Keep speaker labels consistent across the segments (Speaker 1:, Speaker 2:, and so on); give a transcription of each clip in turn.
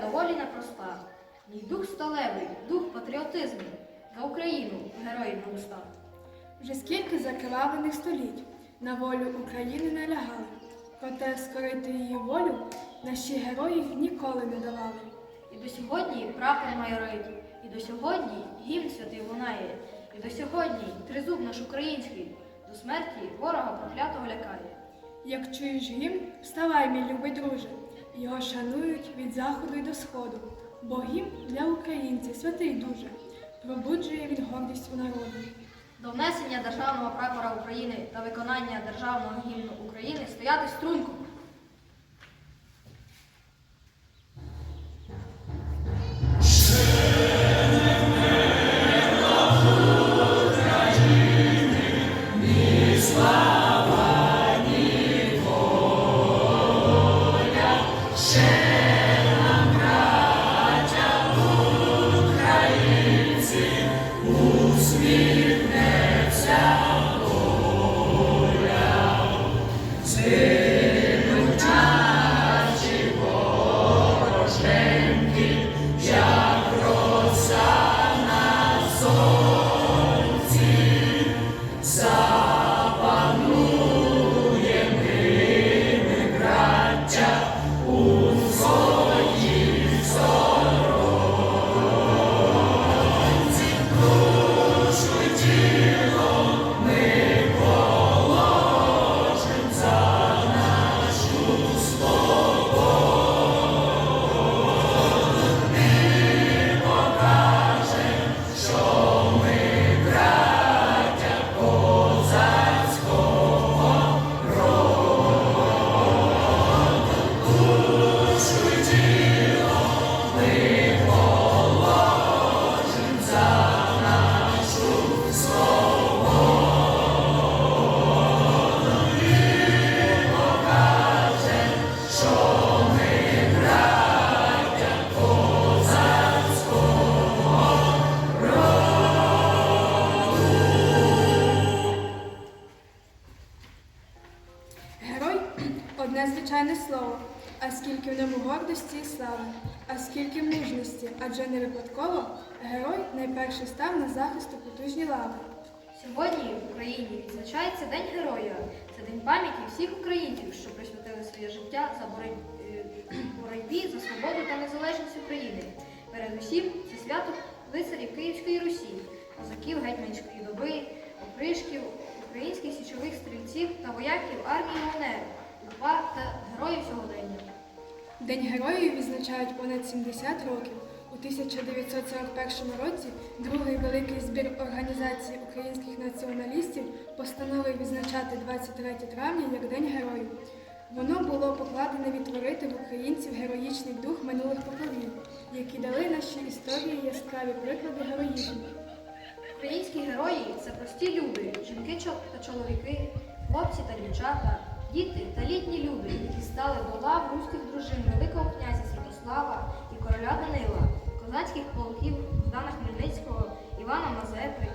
Speaker 1: доволі непроста. Мій дух сталевий, дух патріотизму. За Україну героїв на устах.
Speaker 2: Вже скільки закривавлених століть на волю України налягали, проте скорити її волю наші герої ніколи не давали.
Speaker 1: І до сьогодні прапор майорить, і до сьогодні гімн святий лунає, і до сьогодні тризуб наш український до смерті ворога проклятого лякає.
Speaker 2: Як чуєш гімн, вставай, мій любий друже, його шанують від заходу й до сходу, бо гімн для українців святий дуже, пробуджує від гордістю народу.
Speaker 1: До внесення державного прапора України та виконання державного гімну України стояти струнко.
Speaker 2: Одне звичайне слово, а скільки в ньому гордості і слави, а скільки мужності, адже не випадково герой найперше став на захист у потужні лави.
Speaker 1: Сьогодні в Україні відзначається День Героя. Це день пам'яті всіх українців, що присвятили своє життя за е, боротьбі за свободу та незалежність України. Передусім, це свято лицарів Київської Русі, козаків гетьманської доби, опришків, українських січових стрільців та вояків армії УНР, УПА та героїв сьогодення.
Speaker 2: День героїв відзначають понад 70 років. У 1941 році другий великий збір організації українських націоналістів постановив відзначати 23 травня як День героїв. Воно було покладене відтворити в українців героїчний дух минулих поколінь, які дали нашій історії яскраві приклади героїзму.
Speaker 1: Українські герої це прості люди, жінки та чоловіки, хлопці та дівчата, діти та літні люди, які стали до лав руських дружин Великого князя Святослава і короля Данила, козацьких полків Богдана Хмельницького, Івана Мазепи,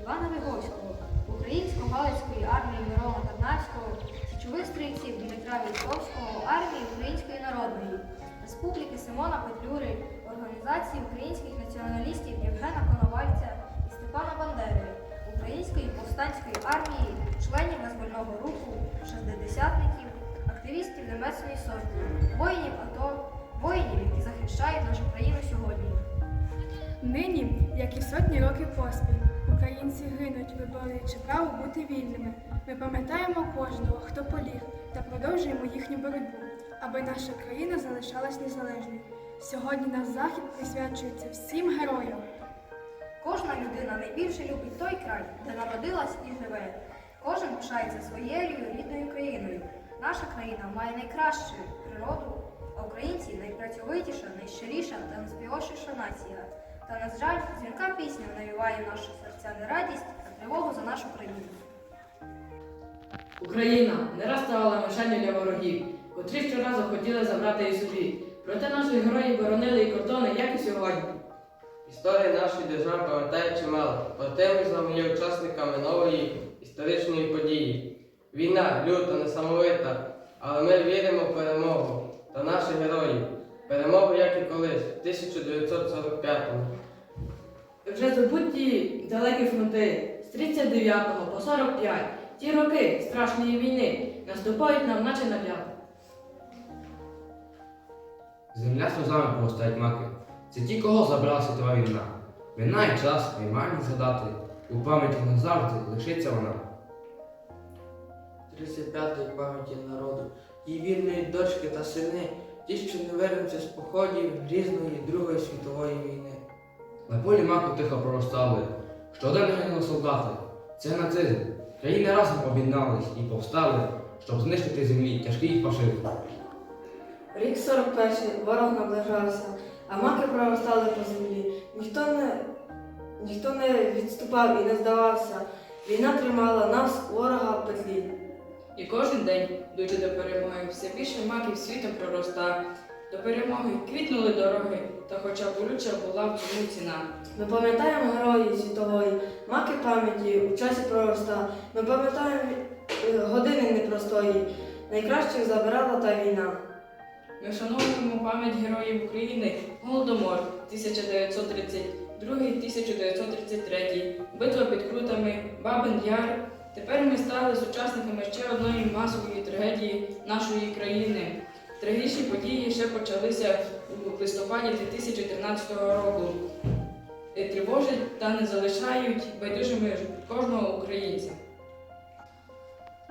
Speaker 1: Івана Виговського, українсько-галицької армії Мирона Тарнавського, січових стрільців Дмитра Військовського, армії Української народної, Республіки Симона Петлюри, організації українських націоналістів Євгена Коновальця і Степана Бандери, Української повстанської армії, членів визвольного руху, шестидесятників, активістів Небесної Сотні, воїнів АТО, воїнів, які захищають нашу країну сьогодні.
Speaker 2: Нині, як і сотні років поспіль, українці гинуть, виборюючи право бути вільними. Ми пам'ятаємо кожного, хто поліг, та продовжуємо їхню боротьбу, аби наша країна залишалась незалежною. Сьогодні наш захід присвячується всім героям.
Speaker 1: Кожна людина найбільше любить той край, де народилась і живе. Кожен пишається своєю рідною країною. Наша країна має найкращу природу, а українці найпрацьовитіша, найщиріша та найспівошіша нація. Та, на жаль, дзвінка пісня навіває наші серця не радість, а тривогу за нашу країну.
Speaker 3: Україна не раз ставала мишенью для ворогів, котрі щоразу хотіли забрати її собі. Проте наші герої боронили і кордони, як і сьогодні.
Speaker 4: Історія нашої держави пам'ятає чимало, проте ми з вами є учасниками нової історичної події. Війна люта, несамовита, але ми віримо в перемогу та наших героїв. Перемогу, як і колись, в 1945-му.
Speaker 3: Вже забуті далекі фронти з 39 по 45. Ті роки страшної війни наступають нам, наче на ляп.
Speaker 5: Земля сльозами повстають маки. Це ті, кого забрала світова війна. Минає час, ми маємо згадати. У пам'яті назавжди лишиться вона.
Speaker 6: 35-ї пам'яті народу, її вірної дочки та сини, ті, що не вернуться з походів різної Другої світової війни.
Speaker 5: На полі маку тихо проростали. Щоденно гинули солдати. Це нацизм. Країни разом об'єднались і повстали, щоб знищити землі тяжкий фашизм.
Speaker 7: Рік 41 ворог наближався, а маки проростали по землі. Ніхто не, ніхто не відступав і не здавався. Війна тримала нас, ворога в петлі.
Speaker 3: І кожен день, йдучи до перемоги, все більше маків світом пророста. До перемоги квітнули дороги, та хоча болюча була в цьому ціна.
Speaker 7: Ми пам'ятаємо героїв світової, маки пам'яті у часі пророста. Ми пам'ятаємо е, години непростої. Найкращих забирала та війна.
Speaker 3: Ми вшановуємо пам'ять героїв України Голодомор 1932-1933, битва під Крутами, Бабин Яр. Тепер ми стали сучасниками ще одної масової трагедії нашої країни. Трагічні події ще почалися у листопаді 2013 року. Е, Тривожать та не залишають байдужими кожного українця.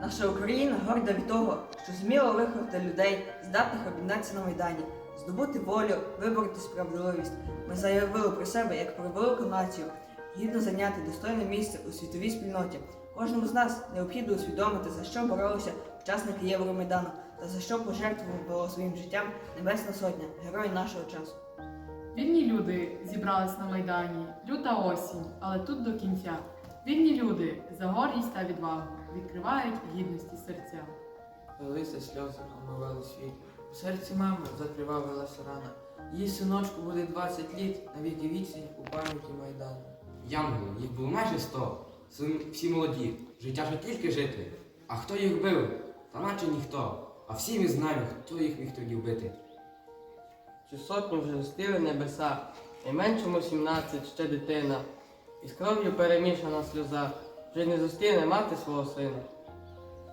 Speaker 8: Наша Україна горда від того, що зуміла виховати людей, здатних об'єднатися на Майдані, здобути волю, вибороти справедливість. Ми заявили про себе як про велику націю, гідно зайняти достойне місце у світовій спільноті. Кожному з нас необхідно усвідомити, за що боролися учасники Євромайдану та за що пожертвувало своїм життям Небесна Сотня, герої нашого часу.
Speaker 9: Вільні люди зібрались на Майдані, люта осінь, але тут до кінця. Вільні люди за гордість та відвагу відкривають гідності серця.
Speaker 6: Лилися сльози, омивали світ. У серці мами закривавилася рана. Її синочку буде 20 літ, навіки вічні у пам'яті Майдану.
Speaker 5: Янголи, їх було майже сто. Всі- Всі молоді, життя ж тільки жити. А хто їх бив? Та наче ніхто. А всі ми знаємо, хто їх міг тоді вбити.
Speaker 4: Цю сотню вже зустріли небеса, найменшому 17, ще дитина. І з кров'ю перемішана сльоза, вже не зустріне мати свого сина.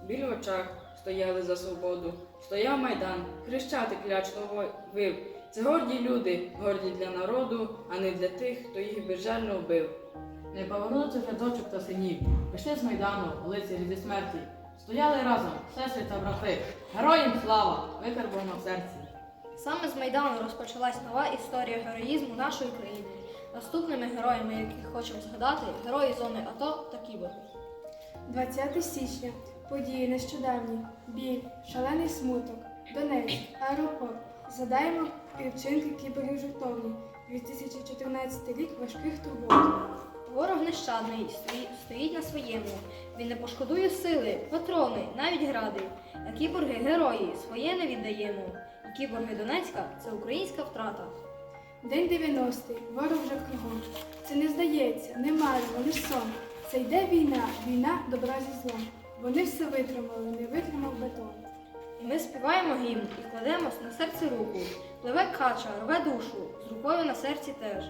Speaker 3: Біль в очах стояли за свободу, стояв майдан, хрещатик лячно вив. Це горді люди, горді для народу, а не для тих, хто їх безжально вбив. Не повернуться вже дочок та синів, пішли з майдану, лицарі зі смерті. Стояли разом, сестри та брати. Героям слава, викарбована в серці.
Speaker 1: Саме з Майдану розпочалась нова історія героїзму нашої країни. Наступними героями, яких хочемо згадати, герої зони АТО та кіборги.
Speaker 2: 20 січня. Події нещодавні. Біль, шалений смуток, Донецьк, аеропорт. Згадаємо вчинки кіберів жертовні. 2014 рік важких турбот.
Speaker 1: Ворог нещадний стої- стоїть на своєму. Він не пошкодує сили, патрони, навіть гради. А кіборги герої своє не віддаємо. І кіборги Донецька це українська втрата.
Speaker 2: День 90-й, ворог вже кругом. Це не здається, не марево, не сон. Це йде війна, війна добра зі злом. Вони все витримали, не витримав бетон.
Speaker 1: І ми співаємо гімн і кладемось на серце руку. Пливе кача, рве душу, з рукою на серці теж.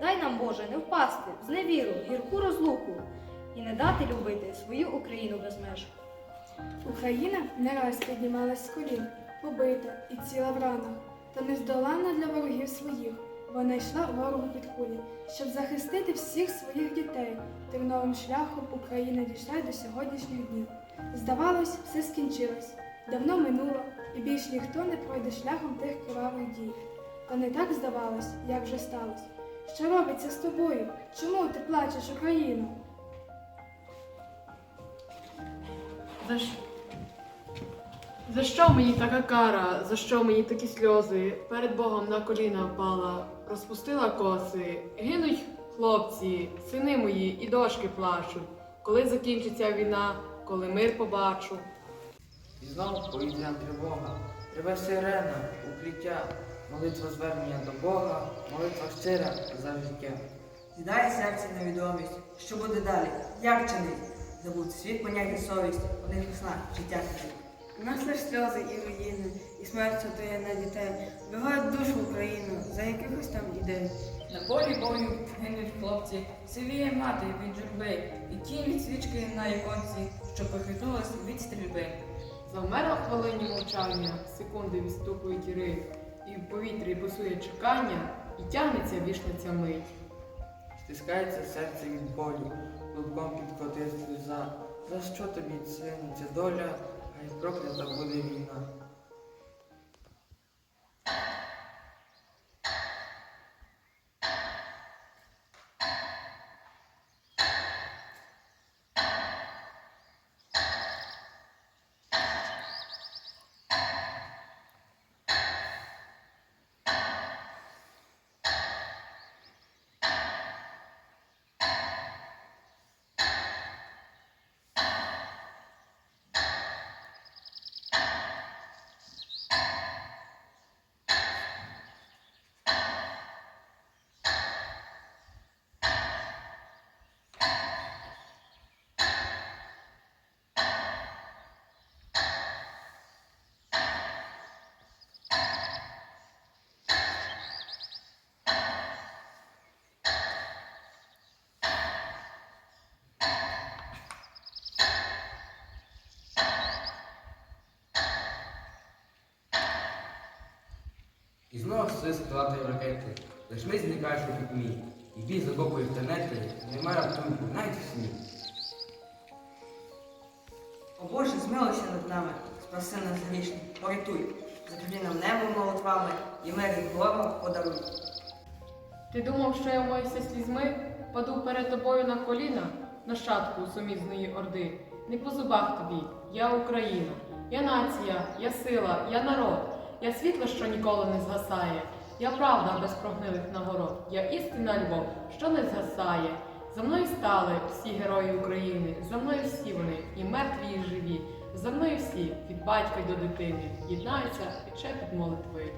Speaker 1: Дай нам, Боже, не впасти, в зневіру, гірку розлуку і не дати любити свою Україну без меж.
Speaker 2: Україна не раз піднімалась з колін, побита і ціла в ранах, та нездоланна для ворогів своїх. Вона йшла ворогу під кулі, щоб захистити всіх своїх дітей. Терновим шляхом Україна дійшла до сьогоднішніх днів. Здавалось, все скінчилось, давно минуло, і більш ніхто не пройде шляхом тих кривавих дій. Та не так здавалось, як вже сталося. Що робиться з тобою? Чому ти плачеш, Україну?
Speaker 9: За, що мені така кара? За що мені такі сльози? Перед Богом на коліна впала, розпустила коси. Гинуть хлопці, сини мої і дошки плачуть. Коли закінчиться війна, коли мир побачу.
Speaker 6: І знову повітряна тривога, реве сирена, укриття, молитва звернення до Бога, молитва щира за життя.
Speaker 8: Зідає серце невідомість, що буде далі, як чинить? Забути світ поняття совість, у них весна, життя.
Speaker 7: У нас лиш сльози і руїни, і смерть сотує на дітей, вбивають душу Україну за якихось там ідей.
Speaker 3: На полі бою гинуть хлопці, сивіє мати від журби, і тінь від свічки на іконці, що похитнулась від стрільби.
Speaker 9: Завмерла хвилині мовчання, секунди відступують і рик, і в повітрі бусує чекання, і тягнеться вічна ця мить.
Speaker 6: Стискається серце від болю, клубком підкотив сльоза. За що тобі, сину, ця доля, хай проклята буде війна.
Speaker 5: І знову свист крилатої ракети. Лиш ми зникаєш у пітьмі. І бій за бокою в тенети, немає раптунку, навіть у сні.
Speaker 8: О Боже, змилуйся над нами, спаси нас грішні, порятуй, закрій нам небо молитвами, і мир і ворога подаруй.
Speaker 9: Ти думав, що я вмоюся слізьми, паду перед тобою на коліна, нащадку сумізної орди. Не по зубах тобі, я Україна, я нація, я сила, я народ, я світло, що ніколи не згасає, я правда без прогнилих нагород, я істина любов, що не згасає. За мною стали всі герої України, за мною всі вони, і мертві, і живі. За мною всі, від батька й до дитини, єднаються під молитви.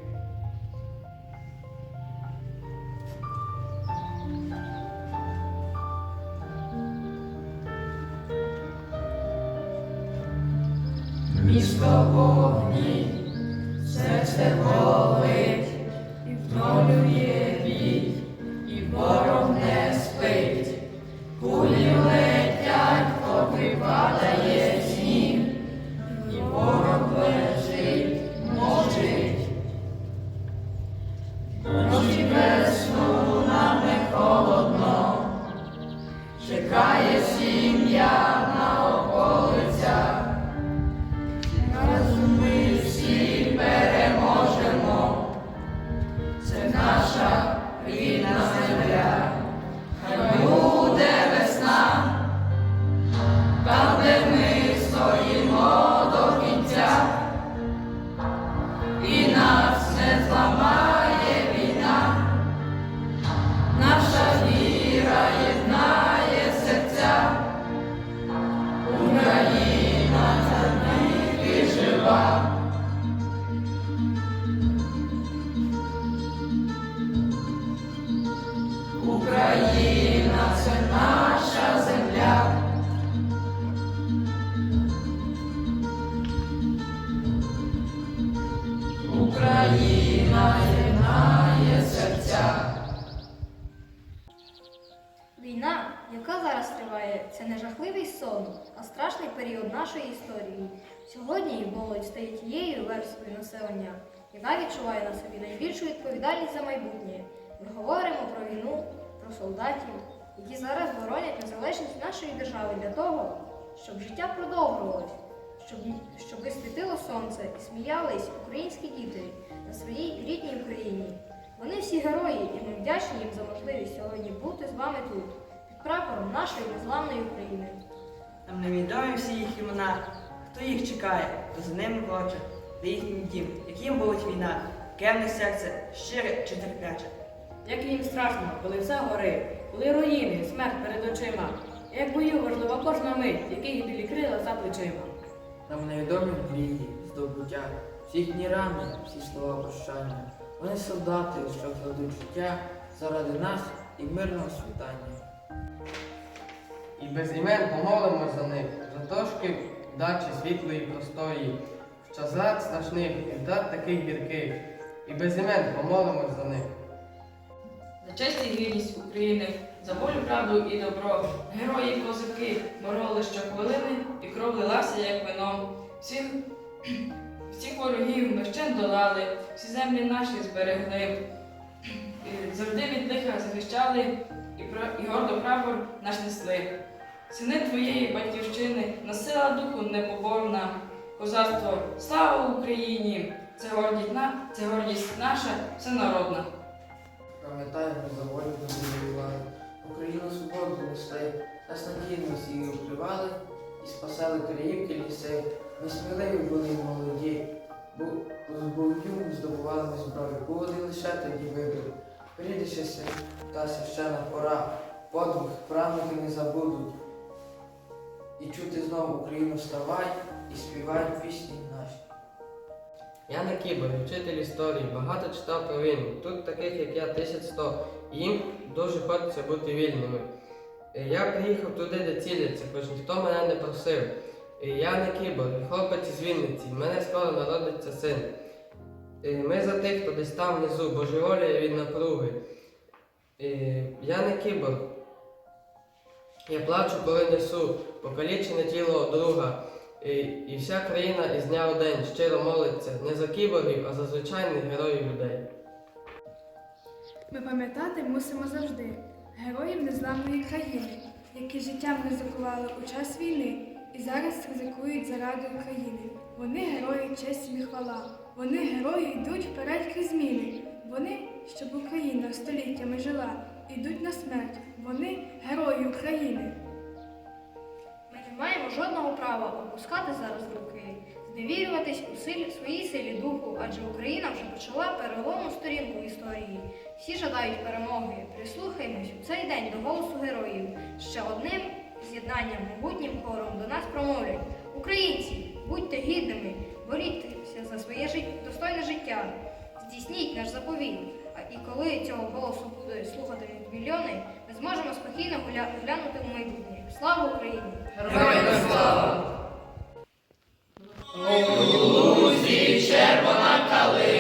Speaker 1: Нашої історії. Сьогодні молодь стає тією верствою населення, яка відчуває на собі найбільшу відповідальність за майбутнє. Ми говоримо про війну, про солдатів, які зараз боронять незалежність нашої держави для того, щоб життя продовжувалось, щоб, щоб світило сонце і сміялись українські діти на своїй рідній Україні. Вони всі герої, і ми вдячні їм за можливість сьогодні бути з вами тут, під прапором нашої незламної України.
Speaker 8: Нам невідомі всі їх імена, хто їх чекає, хто за ними хоче, де їхній дім, яким болить війна, яке в них серце, щире чи терпляче.
Speaker 9: Як їм страшно, коли все горить, коли руїни, смерть перед очима. І Як бою важлива кожна мить, яких білі крила за плечима.
Speaker 6: Нам невідомі мрії, здобуття, всі їхні рани, всі слова прощання. Вони солдати, що кладуть життя заради нас і мирного світання.
Speaker 4: І без імен помолимось за них, за тошки дачі світлої простої, час зрад страшних і втрат таких гірких, і без імен помолимось за них.
Speaker 3: За честь і гідність України, за волю, правду і добро. Герої козаки мороли щохвилини, і кров лилася, як вино. Всіх, всіх ворогів ми ще долали, всі землі наші зберегли. Завжди від лиха захищали і, гордо прапор наш несли. Сини твоєї батьківщини, насила духу непоборна. Козацтво, слава Україні! Це гордість, на, це гордість наша, всенародна.
Speaker 6: Пам'ятаємо за волю Україну свободу несли, нас надійно її укривали і спасали краївки ліси. Ми сміливі були молоді, бо з бою здобували зброю, був один лише тоді вибір. Прийде ще та священа пора, подвиг правнуки не забудуть. І чути знову Україну вставай і співай пісні наші.
Speaker 4: Я не кібер, вчитель історії, багато читав про війну. Тут таких, як я, 1100, і їм дуже хочеться бути вільними. Е, Я приїхав туди, де ціляться, хоч ніхто мене не просив. Е, Я не кібер, хлопець із Вінниці, в мене скоро народиться син. Е, Ми за тих, хто десь там внизу, божеволіє від напруги. Е, Я не кібер. Я плачу, коли несу, покалічене тіло друга. І, і вся країна із дня в день щиро молиться не за кіборгів, а за звичайних героїв людей.
Speaker 2: Ми пам'ятати мусимо завжди героїв незламної країни, які життям ризикували у час війни і зараз ризикують заради України. Вони герої честь і хвала. Вони герої йдуть вперед крізь зміни. Вони, щоб Україна століттями жила, йдуть на смерть. Вони герої України.
Speaker 1: Ми не маємо жодного права опускати зараз руки, зневірюватись у силі, своїй силі духу, адже Україна вже почала переломну сторінку історії. Всі жадають перемоги. Прислухаємось у цей день до голосу героїв. Ще одним з'єднанням могутнім хором до нас промовлять. Українці, будьте гідними, борітеся за своє жит... достойне життя, здійсніть наш заповіт. І коли цього голосу буде слухати мільйони, ми зможемо спокійно гля... глянути в майбутнє. Слава Україні!
Speaker 3: Героям слава! У червона калина